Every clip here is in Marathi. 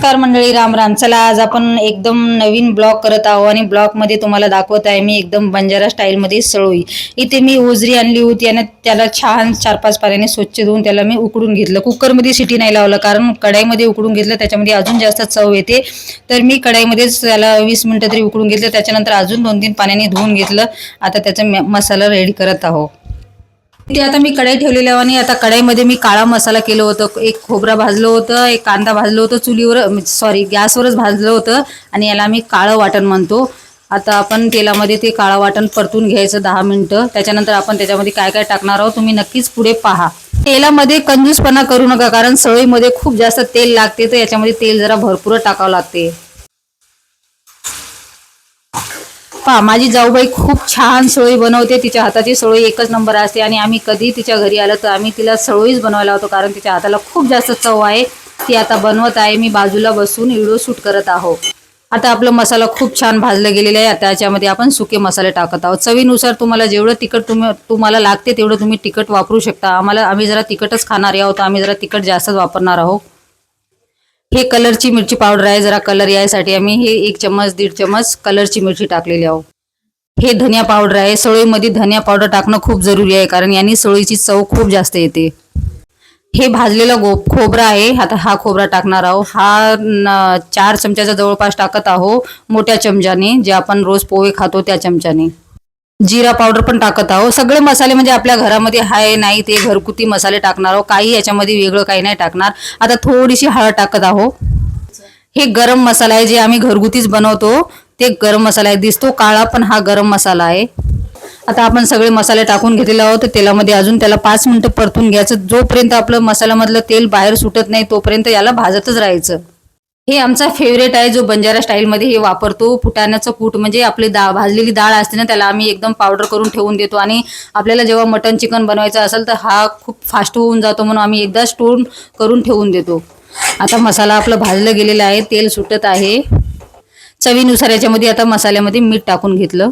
नमस्कार मंडळी राम राम. चला आज आपण एकदम नवीन ब्लॉग करत आहोत आणि ब्लॉगमध्ये तुम्हाला दाखवत आहे मी एकदम बंजारा स्टाईलमध्ये सळोई. इथे मी ओजरी आणली होती आणि त्याला छान चार पाच पाण्याने स्वच्छ धुवून त्याला मी उकडून घेतलं. कुकरमध्ये सिटी नाही लावलं कारण कढाईमध्ये उकडून घेतलं त्याच्यामध्ये अजून जास्त चव येते. तर मी कढाईमध्येच त्याला वीस मिनटं तरी उकडून घेतलं त्याच्यानंतर अजून दोन तीन पाण्याने धुवून घेतलं. आता त्याचा म- मसाला रेडी करत आहोत. ते आता मी कढाई ठेवलेल्या आणि आता कढाईमध्ये मी काळा मसाला केलं होतं एक खोबरा भाजलं होतं एक कांदा भाजलं होतं चुलीवर सॉरी गॅसवरच भाजलं होतं आणि याला मी काळं वाटण म्हणतो. आता आपण तेलामध्ये ते काळं वाटण परतून घ्यायचं दहा मिनटं. त्याच्यानंतर आपण त्याच्यामध्ये काय काय टाकणार आहोत तुम्ही नक्कीच पुढे पहा. तेलामध्ये कंजूसपणा करू नका कारण सळईमध्ये खूप जास्त तेल लागते तर याच्यामध्ये तेल जरा भरपूर टाकावं लागते. पहा माझी जाऊबाई खूप छान सळई बनवते तिच्या हाताची सळई एकच नंबर असते आणि आम्ही कधी तिच्या घरी आलो तर आम्ही तिला सळईच बनवायला होतो कारण तिच्या हाताला खूप जास्त चव आहे. ती आता बनवत आहे मी बाजूला बसून व्हिडिओ शूट करत आहो. आता आपलं मसाला खूप छान भाजलं गेलेलं आहे आता याच्यामध्ये आपण सुके मसाले टाकत आहोत. चवीनुसार तुम्हाला जेवढं तिखट तुम्ही तुम्हाला लागते तेवढं तुम्ही तिखट वापरू शकता. आम्हाला आम्ही जरा तिखटच खाणार आहोत आम्ही जरा तिखट जास्तच वापरणार आहोत. हे कलरची मिरची पावडर आहे जरा कलर यायसाठी आम्ही हे एक चम्मच दीड चम्मच कलरची मिरची टाकलेली आहोत. हे धनिया पावडर आहे सळईमध्ये धनिया पावडर टाकणं खूप जरुरी आहे कारण यांनी सोळीची चव खूप जास्त येते. हे भाजलेलं गो खोबरा आहे आता हा खोबरा टाकणार आहो हा न- चार चमच्याचा जवळपास टाकत आहो मोठ्या चमच्याने जे आपण रोज पोहे खातो त्या चमच्याने. जिरा पावडर पण टाकत आहो. सगळे मसाले म्हणजे आपल्या घरामध्ये आहे नाही ते घरगुती मसाले टाकणार आहो. काही याच्यामध्ये वेगळं काही नाही टाकणार. आता थोडीशी हळद टाकत आहो. हे गरम मसाला आहे जे आम्ही घरगुतीच बनवतो ते गरम मसाला आहे. दिसतो काळा पण हा गरम मसाला आहे. आता आपण सगळे मसाले टाकून घेतलेले आहोत. तर तेलामध्ये अजून त्याला पाच मिनिटं परतून घ्यायचं. जोपर्यंत आपलं मसाल्यामधलं तेल बाहेर सुटत नाही तोपर्यंत याला भाजतच राहायचं. हे आमचा फेवरेट आहे जो बंजारा स्टाईलमध्ये हे वापरतो. फुटाण्याचं कूट म्हणजे आपली डाळ भाजलेली डाळ असते ना त्याला आम्ही एकदम पावडर करून ठेवून देतो. आणि आपल्याला जेव्हा मटन चिकन बनवायचं असेल तर हा खूप फास्ट होऊन जातो म्हणून आम्ही एकदा स्टोन करून ठेवून देतो. आता मसाला आपलं भाजलं गेलेलं आहे तेल सुटत आहे. चवीनुसार याच्यामध्ये आता मसाल्यामध्ये मीठ टाकून घेतलं.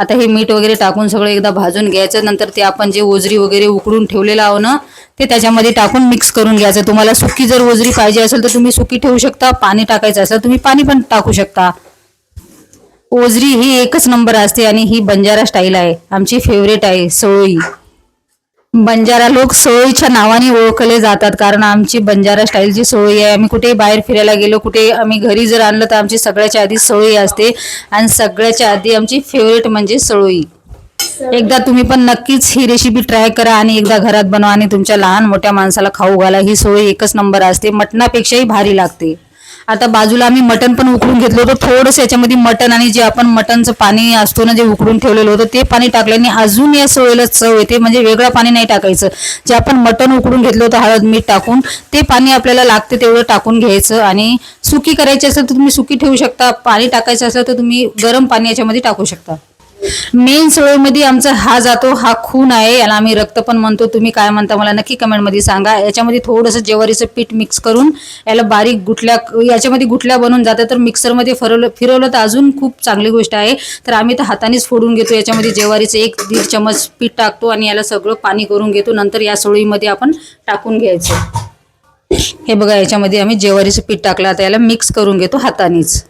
आता हे मीठ वगैरे टाकून सगळं एकदा भाजून घ्यायचं नंतर ते आपण जे ओजरी वगैरे उकडून ठेवलेलं आहो ना ते त्याच्यामध्ये टाकून मिक्स करून घ्यायचं. तुम्हाला सुकी जर ओजरी पाहिजे असेल तर तुम्ही सुकी ठेवू शकता पाणी टाकायचं असेल तुम्ही पाणी पण टाकू शकता. ओजरी ही एकच नंबर असते आणि ही बंजारा स्टाईल आहे. आमची फेवरेट आहे सळोई बंजारा लोक सोळीच्या नावाने ओळखले जातात कारण आमची बंजारा स्टाईलची सोळी आहे. आम्ही कुठेही बाहेर फिरायला गेलो कुठे आम्ही घरी जर आणलं तर आमची सगळ्याच्या आधी सोयी असते. आणि सगळ्याच्या आधी आमची फेवरेट म्हणजे सोळी एकदा तुम्ही पण नक्कीच ही रेसिपी ट्राय करा आणि एकदा घरात बनवा आणि तुमच्या लहान मोठ्या माणसाला खाऊ घाला. ही सोळी एकच नंबर असते. मटणापेक्षाही भारी लागते. आता बाजूला आम्ही मटण पण उकडून घेतलं होतं. थोडंसं याच्यामध्ये मटण आणि जे आपण मटणचं पाणी असतो ना जे उकडून ठेवलेलं होतं ते पाणी टाकल्याने अजून या सोयीला चव येते. म्हणजे वेगळं पाणी नाही टाकायचं. जे आपण मटण उकडून घेतलं होतं हळद मीठ टाकून ते पाणी आपल्याला लागते तेवढं टाकून घ्यायचं आणि सुकी करायची असेल तर तुम्ही सुकी ठेवू शकता पाणी टाकायचं असेल तर तुम्ही गरम पाणी याच्यामध्ये टाकू शकता. मेन सोयीमध्ये आमचा हा जातो हा खून आहे याला आम्ही रक्त पण म्हणतो. तुम्ही काय म्हणता मला नक्की कमेंटमध्ये सांगा. याच्यामध्ये थोडंसं ज्वारीचं पीठ मिक्स करून याला बारीक गुटल्या याच्यामध्ये गुटल्या बनवून जातात तर मिक्सरमध्ये फिरवलं फिरवलं तर अजून खूप चांगली गोष्ट आहे. तर आम्ही तर हातानेच फोडून घेतो याच्यामध्ये ज्वारीचं एक दीड चमच पीठ टाकतो आणि याला सगळं पाणी करून घेतो. नंतर या सोळीमध्ये आपण टाकून घ्यायचं. हे बघा याच्यामध्ये आम्ही ज्वारीचं पीठ टाकलं. आता याला मिक्स करून घेतो हातानेच.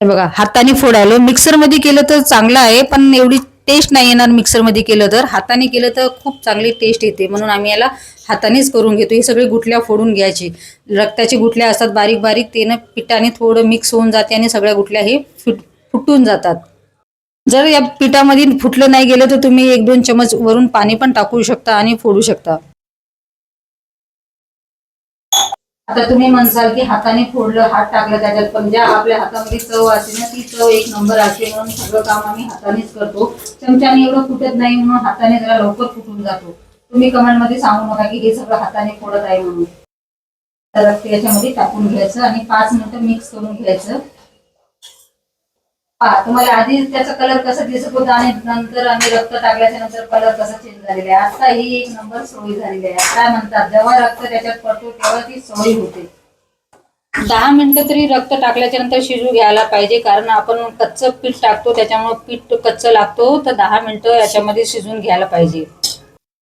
बघा हाताने फोडायलो. मिक्सरमध्ये केलं तर चांगलं आहे पण एवढी टेस्ट नाही येणार मिक्सरमध्ये केलं तर. हाताने केलं तर खूप चांगली टेस्ट येते. म्हणून आम्ही याला हातानेच करून घेतो. हे सगळे गुठल्या फोडून घ्यायची. रक्ताची गुठल्या असतात बारीक बारीक तेनं पिठाने थोडं मिक्स होऊन जाते आणि सगळ्या गुठल्या हे फुट फुटून जातात. जर या पिठामध्ये फुटलं नाही गेलं तर तुम्ही एक दोन चमच वरून पाणी पण टाकू शकता आणि फोडू शकता. आता तुम्ही म्हणसाल की हाताने फोडलं हात टाकलं त्याच्यात पण ज्या आपल्या हातामध्ये चव असते ना ती चव एक नंबर असते म्हणून सगळं काम आम्ही हातानेच करतो. चमच्याने एवढं फुटत नाही म्हणून हाताने जरा लवकर फुटून जातो. तुम्ही कमेंटमध्ये सांगू नका की हे सगळं हाताने फोडत आहे म्हणून. तर याच्यामध्ये टाकून घ्यायचं आणि पाच मिनिटं मिक्स करून घ्यायचं. पहा तुम्हाला आधी त्याचा कलर कसा दिसत होता आणि नंतर आम्ही रक्त टाकल्याच्या नंतर कलर कसा चेंज झालेला आहे? आता ही एक नंबर सोयी झालेली आहे. काय म्हणतात? जेव्हा रक्त त्याच्यात पडतो तेव्हा ती सवय होते. दहा मिनिटं तरी रक्त टाकल्याच्या नंतर शिजू घ्यायला पाहिजे कारण आपण कच्चं पीठ टाकतो त्याच्यामुळे पीठ कच्चं लागतो तर दहा मिनिटं याच्यामध्ये शिजून घ्यायला पाहिजे.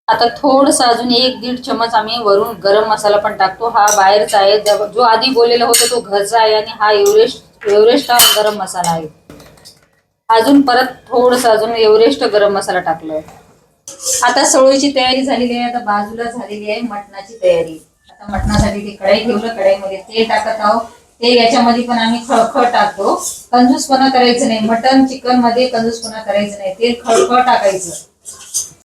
आता थोडस अजून एक दीड चमच आम्ही वरून गरम मसाला पण टाकतो. हा बाहेरचा आहे. जो आधी बोललेला होता तो घरचा आहे आणि हा एव्हरेस्ट एव्हरेस्ट हा गरम मसाला आहे. अजून परत थोडस अजून एव्हरेस्ट गरम मसाला टाकलोय आता सळोईची तयारी झालेली आहे आता बाजूला झालेली आहे मटणाची तयारी. आता मटणासाठी ती कढाई ठेवलं कढाईमध्ये तेल टाकत आहोत. ते याच्यामध्ये पण आम्ही खळखळ टाकतो. कंजूसपणा करायचं नाही. मटन चिकनमध्ये कंजूसपणा करायचं नाही. तेल खळखळ टाकायचं.